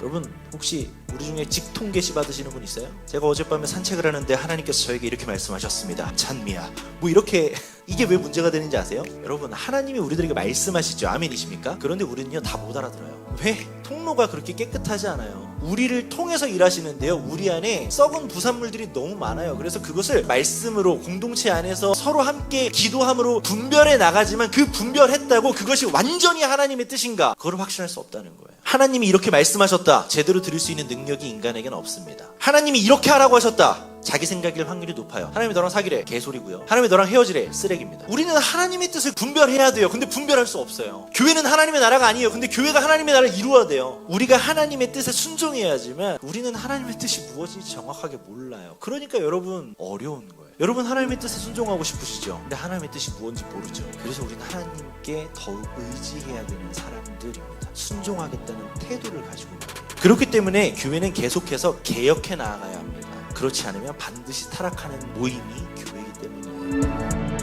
여러분 혹시 우리 중에 직통 계시 받으시는 분 있어요? 제가 어젯밤에 산책을 하는데 하나님께서 저에게 이렇게 말씀하셨습니다. 찬미야. 뭐 이렇게 이게 왜 문제가 되는지 아세요? 여러분 하나님이 우리들에게 말씀하시죠. 아멘이십니까? 그런데 우리는요 다 못 알아들어요. 왜? 통로가 그렇게 깨끗하지 않아요. 우리를 통해서 일하시는데요. 우리 안에 썩은 부산물들이 너무 많아요. 그래서 그것을 말씀으로 공동체 안에서 서로 함께 기도함으로 분별해 나가지만 그 분별했다고 그것이 완전히 하나님의 뜻인가? 그걸 확신할 수 없다는 거예요. 하나님이 이렇게 말씀하셨다. 제대로 들을 수 있는 능력이 인간에게는 없습니다. 하나님이 이렇게 하라고 하셨다. 자기 생각일 확률이 높아요. 하나님이 너랑 사귀래. 개소리고요. 하나님이 너랑 헤어지래. 쓰레기입니다. 우리는 하나님의 뜻을 분별해야 돼요. 근데 분별할 수 없어요. 교회는 하나님의 나라가 아니에요. 근데 교회가 하나님의 나라를 이루어야 돼요. 우리가 하나님의 뜻에 순종해야지만 우리는 하나님의 뜻이 무엇인지 정확하게 몰라요. 그러니까 여러분 어려운 거예요. 여러분 하나님의 뜻에 순종하고 싶으시죠? 근데 하나님의 뜻이 무엇인지 모르죠. 그래서 우리는 하나님께 더욱 의지해야 되는 사람들입니다. 순종하겠다는 태도를 가지고 있는. 그렇기 때문에 교회는 계속해서 개혁해 나아가야 합니다. 그렇지 않으면 반드시 타락하는 모임이 교회이기 때문이에요.